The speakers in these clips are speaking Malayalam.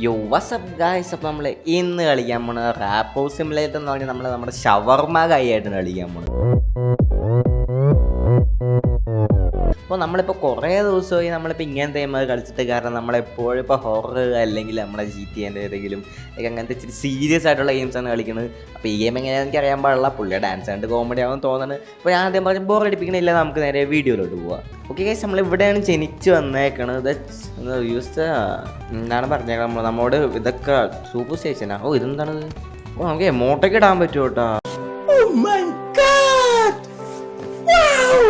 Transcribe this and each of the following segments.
യോ വാട്സപ്പ് ഗായ്സ് അപ്പോൾ നമ്മൾ ഇന്ന് കളിക്കാൻ പോണത് റാപ്പോ സിമുലേറ്റർ എന്ന് പറഞ്ഞാൽ നമ്മൾ നമ്മുടെ ഷവർമ കൈയായിട്ടാണ് കളിക്കാൻ പോണത്. അപ്പോൾ നമ്മളിപ്പോൾ കുറേ ദിവസമായി നമ്മളിപ്പോൾ ഇങ്ങനത്തെ ഗെയിം കളിച്ചിട്ട് കാരണം നമ്മളെപ്പോഴും ഇപ്പോൾ ഹൊറർ അല്ലെങ്കിൽ നമ്മുടെ ജി ടി എന്റെ ഏതെങ്കിലും അങ്ങനത്തെ ഇച്ചിരി സീരിയസ് ആയിട്ടുള്ള ഗെയിംസ് ആണ് കളിക്കുന്നത് അപ്പോൾ ഈ ഗെയിം എങ്ങനെയാണെന്ന് എനിക്ക് അറിയാൻ പാടുള്ള പുള്ളിയെ ഡാൻസ് കണ്ട് കോമഡി ആവും തോന്നുന്നത് അപ്പോൾ ഞാൻ ആദ്യം പറഞ്ഞ് ബോർ അടിപ്പിക്കണില്ല. നമുക്ക് നേരെ വീഡിയോയിലോട്ട് പോവാം. ഓക്കെ ഗൈസ് നമ്മൾ ഇവിടെയാണ് ജനിച്ച് വന്നേക്കണത്. യൂസ് എന്താണ് പറഞ്ഞേക്കാം നമ്മൾ നമ്മോട് ഇതൊക്കെ സൂപ്പർ സ്റ്റേഷനാ ഓ ഇതെന്താണ് ഓ നമുക്ക് എമോട്ടൊക്കെ ഇടാൻ പറ്റുമോ കേട്ടോ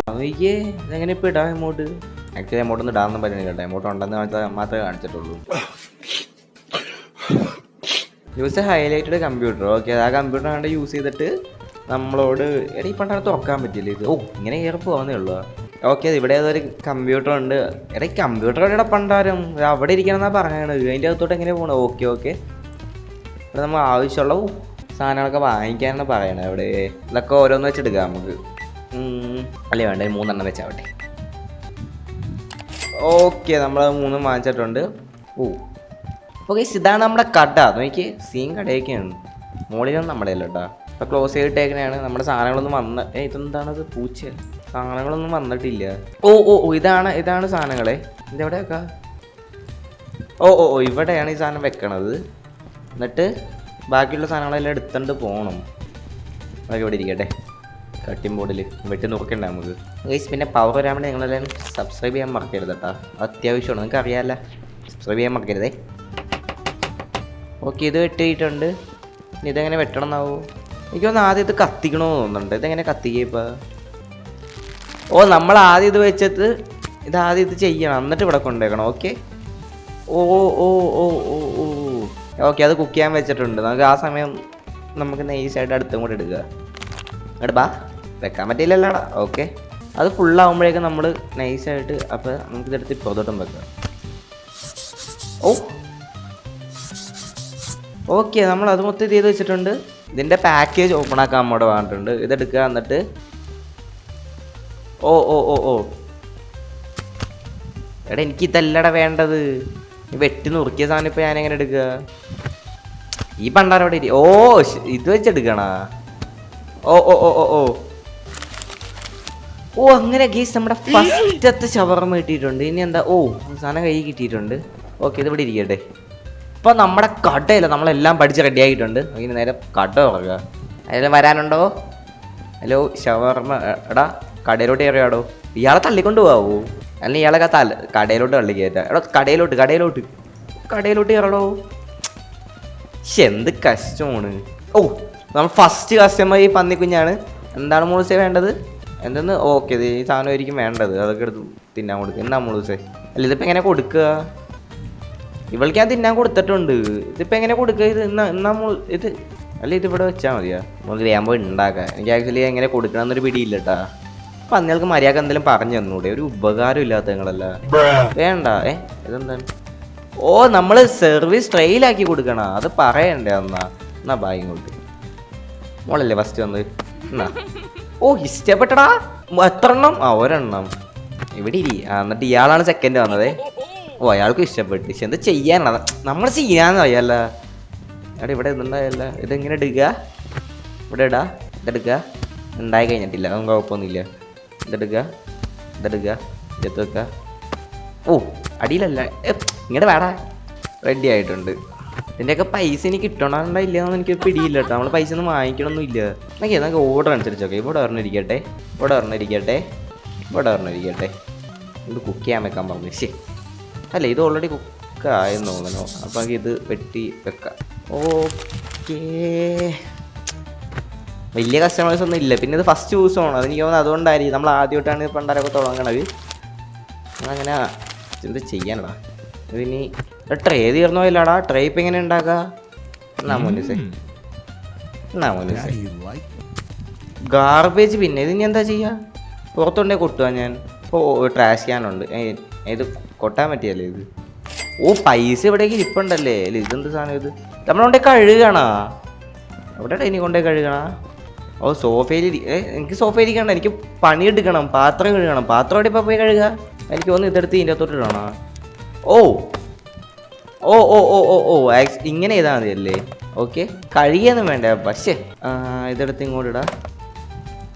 അയ്യേ ഇതെങ്ങനെ ഇപ്പൊ ഇടാം എമോട്ട് ആക്ച്വലി എമോട്ട് ഒന്നും ഇടാമെന്നും പറയുന്നില്ല കേട്ടോ. എമോട്ട് ഉണ്ടെന്ന് മാത്രമേ കാണിച്ചിട്ടുള്ളൂ. യൂസ് ഹൈലൈറ്റഡ് കമ്പ്യൂട്ടർ ഓക്കെ ആ കമ്പ്യൂട്ടർ കണ്ട് യൂസ് ചെയ്തിട്ട് നമ്മളോട് എടീ പണ്ടാണ് തുറക്കാൻ പറ്റില്ല ഇത്? ഓ ഇങ്ങനെ കയറി പോകുന്നേ ഉള്ളൂ. ഓക്കെ ഇവിടെ ഏതൊരു കമ്പ്യൂട്ടർ ഉണ്ട്. എടാ കമ്പ്യൂട്ടർ എവിടെ പണ്ടാരും? അവിടെ ഇരിക്കണം എന്നാ പറഞ്ഞത്. അതിന്റെ അകത്തോട്ട് എങ്ങനെ പോകണം ഓക്കെ ഓക്കെ ഇവിടെ നമ്മൾ ആവശ്യമുള്ള സാധനങ്ങളൊക്കെ വാങ്ങിക്കാനാണ് പറയണത് അവിടെ ഇതൊക്കെ ഓരോന്ന് വെച്ചെടുക്കാം നമുക്ക്. അല്ലേ വേണ്ട? മൂന്നെണ്ണം വെച്ചാവട്ടെ. ഓക്കെ നമ്മൾ മൂന്നും വാങ്ങിച്ചിട്ടുണ്ട്. ഓ. ഓക്കെ ഇതാണ് നമ്മുടെ കട. നോക്കി സീൻ കടയൊക്കെയാണ്. മോളിലൊന്നും നമ്മുടെ അല്ല കേട്ടോ. ഇപ്പൊ ക്ലോസ് ചെയ്തിട്ടേക്കണെയാണ്. നമ്മുടെ സാധനങ്ങളൊന്നും വന്ന ഏ ഇതെന്താണത് പൂച്ച. സാധനങ്ങളൊന്നും വന്നിട്ടില്ല. ഓ ഓ ഓ ഇതാണ് ഇതാണ് സാധനങ്ങളെ. ഇതെവിടെ വെക്കാം ഓ ഓ ഓ ഇവിടെയാണ് ഈ സാധനം വെക്കണത്. എന്നിട്ട് ബാക്കിയുള്ള സാധനങ്ങളെല്ലാം എടുത്തോണ്ട് പോകണം അതൊക്കെ ഇവിടെ ഇരിക്കട്ടെ. കട്ടിംഗ് ബോർഡിൽ വെട്ടി നോക്കണ്ട നമുക്ക്. ഗൈസ് പിന്നെ പവർ വരാൻ നിങ്ങളെല്ലാം സബ്സ്ക്രൈബ് ചെയ്യാൻ മറക്കരുത് കേട്ടോ അത്യാവശ്യമാണ്. നിങ്ങൾക്ക് അറിയാമല്ല സബ്സ്ക്രൈബ് ചെയ്യാൻ മറക്കരുതേ. ഓക്കെ ഇത് വെട്ടിയിട്ടുണ്ട്. ഇനി ഇതെങ്ങനെ വെട്ടണം എന്നാവോ എനിക്ക് തോന്നുന്നു ആദ്യം ഇത് കത്തിക്കണമെന്ന് തോന്നുന്നുണ്ട്. ഇതെങ്ങനെ കത്തിക്കുക ഇപ്പം? ഓ നമ്മൾ ആദ്യം ഇത് വെച്ചിട്ട് ഇത് ആദ്യം ഇത് ചെയ്യണം. എന്നിട്ട് ഇവിടെ കൊണ്ടുവയ്ക്കണം. ഓക്കെ ഓ ഓ ഓ ഓ ഓ. ഓക്കെ അത് കുക്ക് ചെയ്യാൻ വെച്ചിട്ടുണ്ട്. നമുക്ക് ആ സമയം നമുക്ക് നൈസായിട്ട് അടുത്തും കൂടെ എടുക്കുക. എടുപ്പാ വെക്കാൻ പറ്റില്ലല്ലോടാ ഓക്കെ അത് ഫുള്ളാകുമ്പോഴേക്കും നമ്മൾ നൈസായിട്ട് അപ്പോൾ നമുക്ക് ഇതെടുത്ത് ഇപ്പോഴത്തോട്ടും വെക്കാം. ഓ. ഓക്കെ നമ്മൾ അത് മൊത്തം ചെയ്ത് വെച്ചിട്ടുണ്ട്. ഇതിന്റെ പാക്കേജ് ഓപ്പൺ ആക്കാൻ നമ്മുടെ പറഞ്ഞിട്ടുണ്ട്. ഇതെടുക്കുക എന്നിട്ട് ഓ ഓ ഓ ഓ. എടാ എനിക്ക് ഇതല്ലട വേണ്ടത്. വെട്ടി നുറുക്കിയ സാധനം ഇപ്പൊ ഞാൻ എങ്ങനെ എടുക്കുക? ഈ പണ്ടാരവിടെ ഓ ഇത് വെച്ചെടുക്കണ. ഓ ഓ ഓ ഓ ഓ. ഓ അങ്ങനെ ഗീസ് നമ്മുടെ ഫസ്റ്റത്തെ ഷവർമ കിട്ടിയിട്ടുണ്ട്. ഇനി എന്താ? ഓ സാധനം കൈ കിട്ടിയിട്ടുണ്ട്. ഓക്കെ ഇത് ഇവിടെ ഇരിക്കട്ടെ. ഇപ്പൊ നമ്മുടെ കടയില്ല നമ്മളെല്ലാം പഠിച്ച് റെഡി ആയിട്ടുണ്ട്. ഇനി നേരെ കട തുറക്കുക. അതിലും വരാനുണ്ടോ? ഹലോ ഷവർമ എടാ കടയിലോട്ട് കയറിയാടോ? ഇയാളെ തള്ളിക്കൊണ്ട് പോവോ അല്ല ഇയാളൊക്കെ തല കടയിലോട്ട് തള്ളി കയറ്റാം. എടാ കടയിലോട്ട് കടയിലോട്ട്. കടയിലോട്ട് കയറടോ പക്ഷെ എന്ത് കഷ്ടമാണ്. ഓ നമ്മൾ ഫസ്റ്റ് കസ്റ്റമർ ഈ പന്നിക്കുഞ്ഞാണ്. എന്താണ് മുളുസേ വേണ്ടത്? എന്തെന്ന്? ഓക്കെ ഇത് ഈ സാധനം ആയിരിക്കും വേണ്ടത്. അതൊക്കെ എടുത്ത് തിന്നാൻ കൊടുക്കുക എന്നാ നമ്മൾ ദിവസേ അല്ല ഇതിപ്പോൾ എങ്ങനെ കൊടുക്കുക ഇവൾക്ക് ഞാൻ തിന്നാൻ കൊടുത്തിട്ടുണ്ട്. ഇതിപ്പോൾ എങ്ങനെ കൊടുക്കുക ഇത് എന്നാ ഇത് അല്ല ഇത് ഇവിടെ വെച്ചാൽ മതിയാ? നമുക്ക് വേഗം പോയി ഉണ്ടാക്കാം. എനിക്ക് ആക്ച്വലി എങ്ങനെ കൊടുക്കണം എന്നൊരു പിടിയില്ല കേട്ടാ അപ്പം അന്നേൾക്ക് മര്യാദ എന്തെങ്കിലും പറഞ്ഞു തന്നൂടെ? ഒരു ഉപകാരം ഇല്ലാത്ത നിങ്ങളല്ല. വേണ്ട. ഏ ഇതെന്താണ്? ഓ നമ്മൾ സർവീസ് ട്രെയിലാക്കി കൊടുക്കണ. അത് പറയണ്ടേ എന്നാ എന്നാ ബായി ഇങ്ങോട്ട്. മോളല്ലേ ഫസ്റ്റ് വന്ന് എന്നാ. ഓ ഇഷ്ടപ്പെട്ടടാ എത്ര എണ്ണം ആ ഒരെണ്ണം. ഇവിടെ ഇരി. എന്നിട്ട് ഇയാളാണ് സെക്കൻഡ് വന്നത്. ഓ അയാൾക്കും ഇഷ്ടപ്പെട്ടു. പക്ഷെ എന്താ ചെയ്യാനാണ് നമ്മൾ ചെയ്യാന്ന് അറിയാല്ല എടാ ഇവിടെ ഇതുണ്ടായല്ല. ഇതെങ്ങനെ എടുക്കുക ഇവിടെ ഇടാ. ഇതെടുക്കുക. ഉണ്ടായി കഴിഞ്ഞിട്ടില്ല. അതൊന്നും കുഴപ്പമൊന്നുമില്ല. ഇതെടുക്കുക. ഇതെടുക്കുക. ഇതെടുത്ത് വെക്കുക. ഓ അടിയിലല്ല. ഇങ്ങോട്ട് വേടാ. റെഡി ആയിട്ടുണ്ട്. ഇതിന്റെയൊക്കെ പൈസ എനിക്ക് കിട്ടണമുണ്ടോ ഇല്ലെന്നൊന്നും എനിക്ക് പിടിയില്ല കേട്ടോ നമ്മൾ പൈസ ഒന്നും വാങ്ങിക്കണമൊന്നും ഇല്ല എന്നൊക്കെ നമുക്ക് ഓർഡർ അനുസരിച്ചൊക്കെ. ഇവിടെ പറഞ്ഞിരിക്കട്ടെ ഇവിടെ പറഞ്ഞിരിക്കട്ടെ ഇവിടെ ഇരിക്കട്ടെ. ഇത് കുക്ക് ചെയ്യാൻ വെക്കാൻ പറഞ്ഞു. ശരി അല്ല ഇത് ഓൾറെഡി കുക്ക് ആയെന്ന് തോന്നുന്നു. അപ്പം ഇത് വെട്ടി വെക്കാം. ഓക്കേ. വലിയ കസ്റ്റമേഴ്സ് ഒന്നും ഇല്ല. പിന്നെ ഇത് ഫസ്റ്റ് യൂസ് ആണ്. അതെനിക്ക് തോന്നുന്നത് അതുകൊണ്ടായിരിക്കും. നമ്മൾ ആദ്യമായിട്ടാണ് പണ്ടാരൊക്കെ തുടങ്ങണത്. അങ്ങനെ എന്ത് ചെയ്യാനടാ. ഇതിനി ട്രേ തീർന്നോ ഇല്ലാടാ ട്രേ ഇപ്പം എങ്ങനെ ഉണ്ടാക്കുക എന്നാ മോനിസേ. എന്നാ മോനിസേ. ഗാർബേജ് പിന്നെ ഇത് ഇനി എന്താ ചെയ്യുക പുറത്തുണ്ടേ കൊട്ടുക ഞാൻ. ഓ ട്രാഷ് ചെയ്യാനുണ്ട് ഇത് കൊട്ടാൻ പറ്റിയല്ലേ ഇത്? ഓ പൈസ ഇവിടേക്ക് ഇരിപ്പുണ്ടല്ലേ. അല്ലേ ഇതെന്ത് സാധനം ഇത്? നമ്മളുകൊണ്ടേ കഴുകണാ. എവിടെ ഇനി കൊണ്ടേ കഴുകണ? ഓ സോഫയിൽ എനിക്ക് സോഫയിൽ ഇരിക്കണ്ട. എനിക്ക് പണിയെടുക്കണം. പാത്രം കഴുകണം. പാത്രം എവിടെ ഇപ്പോൾ പോയി കഴുകുക എനിക്ക് ഒന്ന് ഇതെടുത്ത് ഇതിന്റെ അകത്തോട്ട് ഇടണോ. ഓ ഓ ഓ ഓ ഓ ഓ ആക്സ്- ഇങ്ങനെ ചെയ്താൽ മതിയല്ലേ? ഓക്കെ കഴിയൊന്നും വേണ്ട പക്ഷേ ഇതെടുത്ത് ഇങ്ങോട്ട് ഇടാം.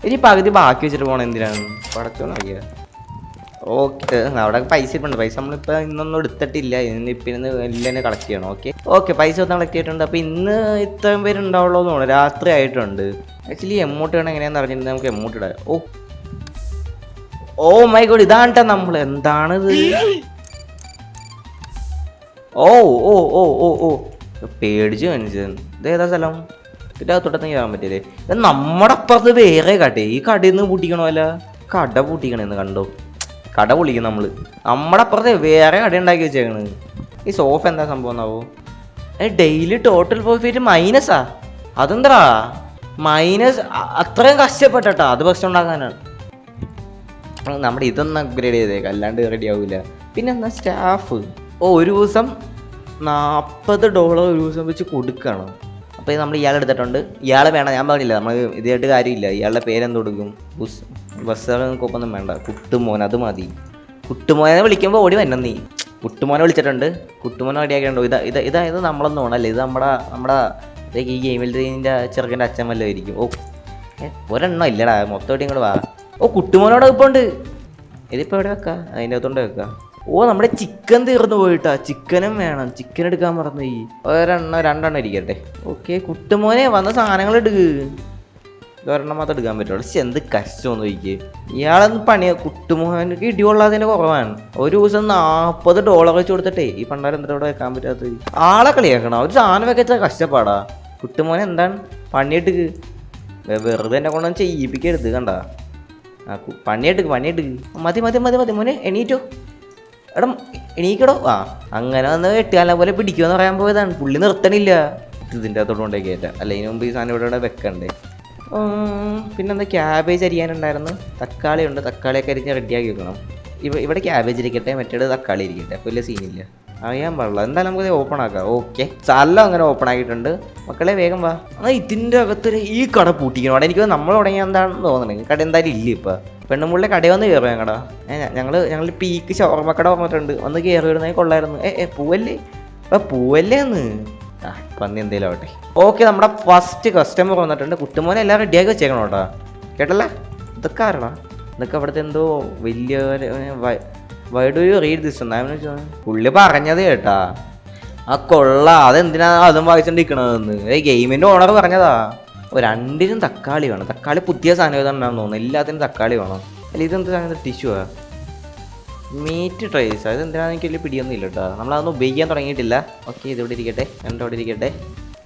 ഇനി പകുതി ബാക്കി വെച്ചിട്ട് പോകണം എന്തിനാണ്? പടച്ചോന്നറിയ ഓക്കെ അവിടെ പൈസ ഇട്ടുണ്ട് പൈസ നമ്മളിപ്പോൾ ഇന്നൊന്നും എടുത്തിട്ടില്ല. ഇന്ന് ഇപ്പം ഇന്ന് എല്ലാം കളക്ട് ചെയ്യണം ഓക്കെ ഓക്കെ പൈസ ഒന്നും കളക്ട് ചെയ്തിട്ടുണ്ട്. അപ്പോൾ ഇന്ന് ഇത്രയും പേര് ഉണ്ടാവുള്ളൂ എന്ന് തോന്നുന്നു. രാത്രി ആയിട്ടുണ്ട്. ആക്ച്വലി എമൗണ്ട് വേണം എങ്ങനെയാണെന്ന് അറിഞ്ഞിട്ടുണ്ടെങ്കിൽ നമുക്ക് എമൗണ്ട് ഇടാം. ഓ. ഓ മൈ ഗോഡ് ഇതാണ് നമ്മൾ എന്താണിത്? ഓ ഓ ഓ ഓ ഓ. പേടിച്ച് കാണിച്ചു ഇതേതാ സ്ഥലം? ഇതിന്റെ അകത്തോട്ടൊന്നും കയറാൻ പറ്റില്ലേ ഇത് നമ്മുടെ അപ്പുറത്ത് വേറെ കട ഈ കടയിൽ നിന്ന് പൂട്ടിക്കണമല്ല കട പൂട്ടിക്കണേന്ന് കണ്ടോ? കട പൊളിക്കും നമ്മൾ. നമ്മുടെ അപ്പുറത്ത് വേറെ കട ഉണ്ടാക്കി വെച്ചേക്കണ്. ഈ സോഫ എന്താ സംഭവം എന്നാവോ? ഏ ഡെയിലി ടോട്ടൽ പ്രോഫിറ്റ് മൈനസാ അതെന്താ? മൈനസ് അത്രയും കഷ്ടപ്പെട്ടട്ടാ. അത് പ്രശ്നം ഉണ്ടാക്കാനാണ്. നമ്മുടെ ഇതൊന്നും അപ്ഗ്രേഡ് ചെയ്തേക്കാം. അല്ലാണ്ട് റെഡി ആവില്ല പിന്നെ എന്താ? സ്റ്റാഫ് ഓ ഒരു ദിവസം നാൽപ്പത് ഡോളർ ഒരു ദിവസം വെച്ച് കൊടുക്കണം. അപ്പോൾ നമ്മൾ ഇയാളെ എടുത്തിട്ടുണ്ട്. ഇയാളെ വേണം ഞാൻ പറഞ്ഞില്ല നമ്മൾ ഇതായിട്ട് കാര്യമില്ല. ഇയാളുടെ പേരെന്ത് കൊടുക്കും? ബുസ് ബസ്സുകൾക്കൊപ്പം വേണ്ട. കുട്ടുമോൻ അത് മതി. കുട്ടുമോനെ വിളിക്കുമ്പോൾ ഓടി വരണം നീ. കുട്ടുമോനെ വിളിച്ചിട്ടുണ്ട്. കുട്ടുമോനെ റെഡിയാക്കിയിട്ടുണ്ടോ ഇതാ ഇത് ഇതാ ഇത് നമ്മളൊന്നും ഓണല്ലേ? ഇത് നമ്മുടെ നമ്മുടെ ഈ ഗെയിമിൽ ഇതിന്റെ ചെറുക്കന്റെ അച്ഛൻ വല്ലതും ആയിരിക്കും. ഓ ഒരെണ്ണം ഇല്ലടാ. മൊത്തമായിട്ട് ഇങ്ങോട്ട് വാ. ഓ കുട്ടുമോനോടൊപ്പം ഉണ്ട് ഇതിപ്പോൾ എവിടെ വെക്കാം? അതിന്റെ അകത്തോണ്ട് വെക്കാം. ഓ നമ്മുടെ ചിക്കൻ തീർന്നു പോയിട്ടാ. ചിക്കനും വേണം. ചിക്കൻ എടുക്കാൻ മറന്നു ഈ ഒരെണ്ണം രണ്ടെണ്ണം ഇരിക്കട്ടെ. ഓക്കെ കുട്ടുമോനെ വന്ന സാധനങ്ങൾ എടുക്ക്. ഒരെണ്ണം മാത്രം എടുക്കാൻ പറ്റുള്ളൂ. പക്ഷെ എന്ത് കഷ്ടമെന്ന് ചോദിക്കേ. ഇയാളെന്ന് പണി കുട്ടുമോഹനക്ക് ഇടികൊള്ളാതിന്റെ കുറവാണ്. ഒരു ദിവസം നാൽപ്പത് ഡോളർ വെച്ച് കൊടുത്തിട്ടേ ഈ പണ്ടാരം എന്താ ഇവിടെ വെക്കാൻ പറ്റാത്തത്? ആളെ കളിയാക്കണം? ഒരു സാധനം വെക്കച്ച കഷ്ടപ്പാടാ. കുട്ടുമോനെ എന്താണ്? പണിയെടുക്ക്. വെറുതെ എന്നെ കൊണ്ടൊന്നും ചെയ്യിപ്പിക്കരുത് കണ്ട. പണിയെടുക്ക് പണിയെടുക്ക്. മതി മതി മതി മതി മോനെ എണീറ്റോ. എടാ എണീക്കടോ. ആ അങ്ങനെ വന്ന് വെട്ടുകാലം പോലെ പിടിക്കുമെന്ന് പറയാൻ പോയതാണ്. പുള്ളി നിർത്തണില്ല. ഇതിന്റെ അകത്തോട്ട് കൊണ്ടേ കയറ്റാം അല്ല ഇതിനു മുമ്പ് ഈ സാധനം ഇവിടെ ഇവിടെ വെക്കണ്ടേ? പിന്നെന്താ ക്യാബേജ് അരിയാനുണ്ടായിരുന്നു. തക്കാളി ഉണ്ട് തക്കാളിയൊക്കെ അരിഞ്ഞ് റെഡിയാക്കി വെക്കണം. ഇവ ഇവിടെ ക്യാബേജ് ഇരിക്കട്ടെ മറ്റേത് തക്കാളി ഇരിക്കട്ടെ. അപ്പോൾ വലിയ സീനില്ല അറിയാൻ പാടില്ല. എന്തായാലും നമുക്ക് ഓപ്പൺ ആക്കാം. ഓക്കെ സ്ഥലം അങ്ങനെ ഓപ്പൺ ആക്കിയിട്ടുണ്ട് മക്കളെ വേഗം വാ. എന്നാൽ ഇതിന്റെ അകത്തൊരു ഈ കട പൂട്ടിക്കണം? അവിടെ എനിക്ക് നമ്മൾ തുടങ്ങിയ എന്താണെന്ന് തോന്നണേ കട എന്തായാലും ഇല്ല ഇപ്പം. പെണ്ണുമ്പിള്ളെ കടയിൽ വന്ന് കയറും ഞങ്ങടാ. ഏഹ് ഞങ്ങൾ ഞങ്ങൾ പീക്ക് ചോർമ്മക്കട കട പറഞ്ഞിട്ടുണ്ട്. ഒന്ന് കയറി വരുന്നേ കൊള്ളായിരുന്നു. ഏ ഏ പൂവല്ലേ? ഇപ്പൊ പൂവല്ലേ എന്ന് ആ പന്നി എന്തേലും ആവട്ടെ. ഓക്കെ നമ്മുടെ ഫസ്റ്റ് കസ്റ്റമർ വന്നിട്ടുണ്ട്. കുട്ടുമോനെ എല്ലാം റെഡിയാക്കി വെച്ചേക്കണം കേട്ടോ കേട്ടല്ല? ഇതൊക്കെ ആരണ ഇതൊക്കെ അവിടുത്തെ എന്തോ വലിയ why do you read this പുള്ളി പറഞ്ഞത് കേട്ടാ. ആ കൊള്ള. അതെന്തിനാ അതും വായിച്ചോണ്ടിരിക്കണതെന്ന് ഗെയിമിന്റെ ഓണർ പറഞ്ഞതാ. രണ്ടിനും തക്കാളി വേണം. തക്കാളി പുതിയ സാധനം ഏതാണെന്നാണ് തോന്നുന്നത് എല്ലാത്തിനും തക്കാളി വേണം. അല്ല ഇതെന്ത് സാധനം? ടിഷ്യൂവാ മീറ്റ് ട്രൈസ് അത് എന്തിനാണെന്ന് എനിക്ക് വലിയ പിടിയൊന്നും ഇല്ല കേട്ടോ നമ്മളതൊന്നും ഉപയോഗിക്കാൻ തുടങ്ങിയിട്ടില്ല. ഓക്കെ ഇതോടെ ഇരിക്കട്ടെ. എന്റെ അവിടെ ഇരിക്കട്ടെ.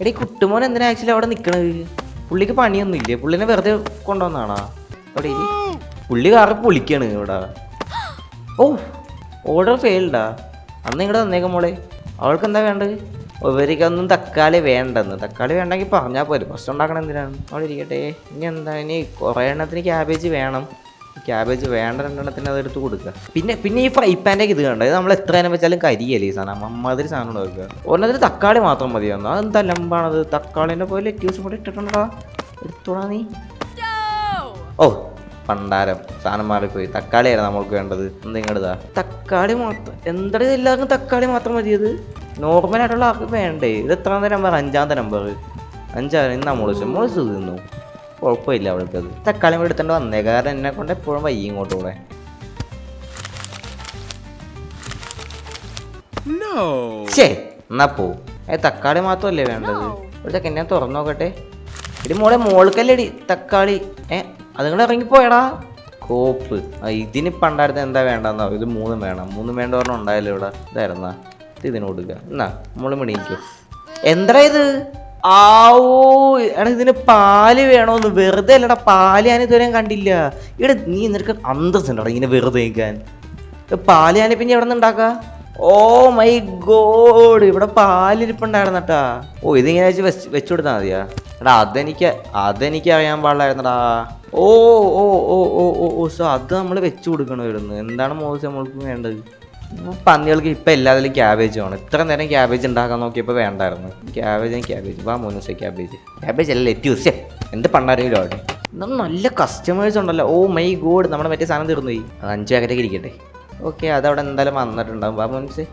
എടീ കുട്ടുമോൻ എന്തിനാ ആക്ച്വലി അവിടെ നിൽക്കണത് പുള്ളിക്ക് പണിയൊന്നും ഇല്ലേ? പുള്ളിനെ വെറുതെ കൊണ്ടുവന്നാണോ? അവിടെ ഇരി? പുള്ളി കാറ് പൊളിക്കാണ് ഇവിടെ. ഓ ഓർഡർ ഫെയിൽഡാ അന്ന് ഇങ്ങോട്ട് തന്നേക്കാം മോളെ. അവൾക്ക് എന്താ വേണ്ടത്? ഇവർക്കൊന്നും തക്കാളി വേണ്ടെന്ന്. തക്കാളി വേണ്ടെങ്കിൽ പറഞ്ഞാൽ പോരെ. പ്രശ്നം ഉണ്ടാക്കണം എന്തിനാണ്? അവിടെ ഇരിക്കട്ടെ. ഇനി എന്താ? ഇനി കുറേ എണ്ണത്തിന് ക്യാബേജ് വേണം. ക്യാബേജ് വേണ്ട രണ്ടെണ്ണത്തിന് അതെടുത്ത് കൊടുക്കുക. പിന്നെ പിന്നെ ഈ ഫ്രൈ പാന്റെ ഇത് കണ്ടത് നമ്മൾ എത്ര നേരം വെച്ചാലും കരിയല്ലേ ഈ സാധനം? അമ്മാതിരി സാധനം ഉണ്ടാക്കുക ഒന്നതിൽ തക്കാളി മാത്രം മതി മതിയായിരുന്നു അതെന്താ ലംബാണത് തക്കാളിന്റെ പോലെ ലെറ്റ്യൂസ് കൂടെ ഇട്ടിട്ടുണ്ടോ? എടുത്തോടാ നീ. ഓ പണ്ടാരം സാധനം മാറിപ്പോയി. തക്കാളിയായിരുന്നു നമ്മൾക്ക് വേണ്ടത്. എന്തെങ്കിലും തക്കാളി മാത്രം. എന്താ എല്ലാവർക്കും തക്കാളി മാത്രം മതിയത്? നോർമൽ ആയിട്ടുള്ള ആർക്ക് വേണ്ടേ. ഇത് എത്രാമത്തെ നമ്പർ അഞ്ചാമത്തെ നമ്പർ അഞ്ചാം ഇന്നാ മോളിസ് മോളിസ് തിന്നു കുഴപ്പമില്ല അവൾക്കത് തക്കാളി എടുത്തോണ്ട് വന്നേ. കാരണം എന്നെ കൊണ്ട് എപ്പോഴും വയ്യ ഇങ്ങോട്ട് കൂടെ. No. ശേ എന്നാ പോ. ഏ തക്കാളി മാത്രമല്ലേ വേണ്ടത്? ഒരു സെക്കൻഡ് ഞാൻ തുറന്നു നോക്കട്ടെ. ഇത് മോളെ മോൾക്കല്ലേടി തക്കാളി? ഏ ഇറങ്ങി ഇറങ്ങിപ്പോയടാ കോപ്പ്. ആ ഇതിന് പണ്ടായിരുന്നു എന്താ വേണ്ടെന്നോ ഇത് മൂന്നും വേണം. മൂന്നും വേണ്ട പറഞ്ഞ ഉണ്ടായല്ലോ ഇവിടെ. ഇതായിരുന്നാ? ഇത് ഇതിന് കൊടുക്കുക എന്നാ നമ്മൾ മണിക്കോ. എന്താ ഇത്? ആവോ എടാ ഇതിന് പാൽ വേണോന്ന്. വെറുതെ അല്ലടാ പാൽ ഞാൻ ഇതുവരെയും കണ്ടില്ല. ഇവിടെ നീ നിനക്ക് അന്തസ്സുണ്ടോ ഇങ്ങനെ വെറുതെ ഇത് പാൽ ഞാൻ പിന്നെ എവിടെ നിന്ന് ഉണ്ടാക്കാ? ഓ മൈ ഗോഡ് ഇവിടെ പാലിരിപ്പുണ്ടായിരുന്നട്ടാ ഓ ഇതിങ്ങനെ വെച്ച് വെച്ച് വെച്ചു കൊടുത്താൽ മതിയാ. എടാ അതെനിക്ക് അതെനിക്ക് അറിയാൻ പാടില്ലായിരുന്നടാ. ഓ ഓ ഓ ഓ ഓ ഓ സോ അത് നമ്മൾ വെച്ചു കൊടുക്കണമായിരുന്നു. എന്താണ് മോശം നമ്മൾക്ക് വേണ്ടത്? പന്നികൾക്ക് ഇപ്പം എല്ലാത്തിലും ക്യാബേജ് വേണം. ഇത്ര നേരം ക്യാബേജ് ഉണ്ടാക്കാൻ നോക്കിയപ്പോൾ വേണ്ടായിരുന്നു. ക്യാബേജ് ക്യാബേജ് വാ മോനൂസെ ക്യാബേജ് ക്യാബേജ് അല്ല ലെറ്റ്യൂസ് എന്ത് പണ്ടാരെങ്കിലും ആവട്ടെ. നല്ല കസ്റ്റമേഴ്സ് ഉണ്ടല്ലോ. ഓ മൈ ഗോഡ് നമ്മുടെ മറ്റേ സാധനം തീർന്നു പോയി. അഞ്ച് പാക്കറ്റൊക്കെ ഇരിക്കട്ടെ. ഓക്കെ അതവിടെ എന്തായാലും വന്നിട്ടുണ്ടാവും. വാ മോനൂസെ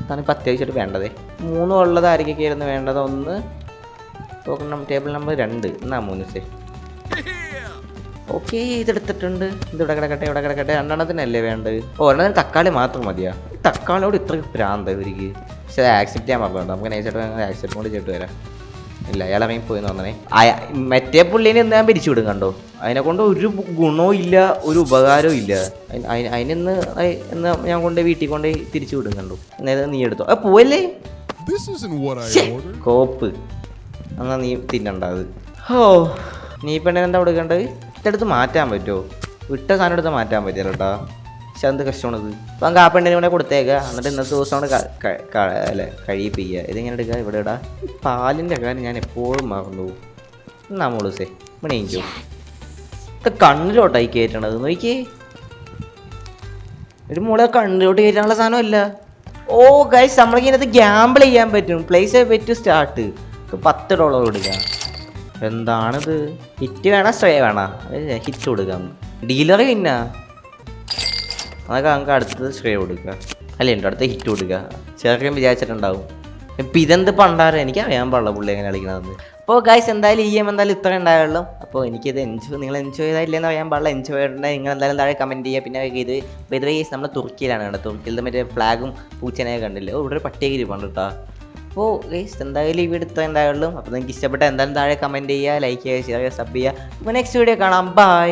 അതാണ് ഇപ്പം അത്യാവശ്യമായിട്ട് വേണ്ടത്? മൂന്നും ഉള്ളത് ആയിരിക്കൊക്കെ ആയിരുന്നു വേണ്ടത്. ഒന്ന് ടേബിൾ നമ്പർ രണ്ട്. എന്നാ മൂന്ന് സേ ഓക്കെ ഇതെടുത്തിട്ടുണ്ട്. ഇത് ഇവിടെ കിടക്കട്ടെ ഇവിടെ കിടക്കട്ടെ. രണ്ടെണ്ണത്തിനല്ലേ വേണ്ടത്? ഓ ഒരെണ്ണത്തിന് തക്കാളി മാത്രം മതിയാ. തക്കാളിയോട് ഇത്ര പ്രാന്ത ഇവർക്ക്. പക്ഷെ അത് ആക്സെപ്റ്റ് ചെയ്യാൻ പറഞ്ഞിട്ടുണ്ട് നമുക്ക് നൈസായിട്ട് ആക്സെപ്റ്റ് കൊണ്ട് ചെയ്തിട്ട് വരാം. ഇല്ല അയാൾ ഇറങ്ങി പോയി തോന്നണേ മറ്റേ പുള്ളീനെ ഞാൻ പിരിച്ചു വിടും കണ്ടോ? അതിനെ കൊണ്ട് ഒരു ഗുണവും ഇല്ല ഒരു ഉപകാരവും ഇല്ല. അതിനിന്ന് എന്ന് ഞാൻ കൊണ്ട് വീട്ടിൽ കൊണ്ട് തിരിച്ചു വിടും കണ്ടോ? അതായത് നീ എടുത്തോ? ആ പോവല്ലേ. കോപ്പ്. എന്നാ നീ തിന്നണ്ട അത്. ഹോ നീ പെണ്ണിനെന്താ കൊടുക്കേണ്ടത്? ഇതെടുത്ത് മാറ്റാൻ പറ്റുമോ? വിട്ട സാധനം എടുത്ത് മാറ്റാൻ പറ്റില്ല കേട്ടോ പക്ഷെ എന്ത് കഷ്ടമാണത് അപ്പം നമുക്ക് ആ പെണ്ണിനെ കൂടെ കൊടുത്തേക്കുക എന്നിട്ട് ഇന്നത്തെ ദിവസം കൊണ്ട് ക- ക- ക- അല്ല കഴിയിപ്പിക്കുക. ഇതിങ്ങനെ എടുക്കുക ഇവിടെ ഇടാ. പാലിന്റെ കാര്യം ഞാൻ എപ്പോഴും മറന്നു പോകും. എന്നാ മോളൂസേ ഇവിടെ എനിക്കോ ഇത് കണ്ണിലോട്ടായി കയറ്റണത് നോക്കിയേ. ഒരു മോളെ കണ്ണിലോട്ട് കയറ്റാനുള്ള സാധനമല്ല. ഓ ഗൈസ് നമ്മളിങ്ങനെ ഇതിനകത്ത് ഗ്യാമ്പിൾ ചെയ്യാൻ പറ്റും. പ്ലേസ് പറ്റും സ്റ്റാർട്ട് പത്ത് ഡോളർ കൊടുക്കാം. എന്താണിത്? ഹിറ്റ് വേണോ? സ്ട്രേ വേണ? ഹിറ്റ് കൊടുക്കാം ഡീലർ പിന്ന? അതൊക്കെ നമുക്ക് അടുത്തത് സ്ട്രേ കൊടുക്കുക. അല്ലേ എന്റെ അടുത്ത് ഹിറ്റ് കൊടുക്കുക. ചെറുക്കൻ വിചാരിച്ചിട്ടുണ്ടാവും. ഇപ്പം ഇതെന്ത് പണ്ടാറ് എനിക്ക് അറിയാൻ പാടില്ല പുള്ളി എങ്ങനെ കളിക്കണതെന്ന്. അപ്പോൾ ഗൈസ് എന്തായാലും ഈ ഗെയിം എന്തായാലും ഇത്ര ഉണ്ടായുള്ളൂ. അപ്പോൾ എനിക്കിത് എൻജോയ് നിങ്ങൾ എൻജോയ് ചെയ്തായില്ലെന്ന് അറിയാൻ പാടില്ല. എൻജോയ് ചെയ്തിട്ടുണ്ടെങ്കിൽ നിങ്ങൾ എന്തായാലും താഴെ കമന്റ് ചെയ്യുക. പിന്നെ ഇത് ഇത് ഗൈസ് നമ്മൾ തുർക്കിയിലാണ് കേട്ടോ തുർക്കിയിലത്തെ മറ്റേ ഫ്ലാഗും പൂച്ചനെയൊക്കെ കണ്ടില്ലേ? ഇവിടെ ഒരു പട്ടിക ഇരിപ്പുണ്ട് കേട്ടോ അപ്പോൾ ഗൈസ് എന്തായാലും ഈ വീഡിയോ എന്തായാലും. അപ്പോൾ നിങ്ങൾക്ക് ഇഷ്ടപ്പെട്ട എന്തായാലും താഴെ കമന്റ് ചെയ്യുക ലൈക്ക് ചെയ്യുക ഷെയർ ചെയ്യുക സബ് ചെയ്യുക. അപ്പോൾ നെക്സ്റ്റ് വീഡിയോ കാണാം. ബൈ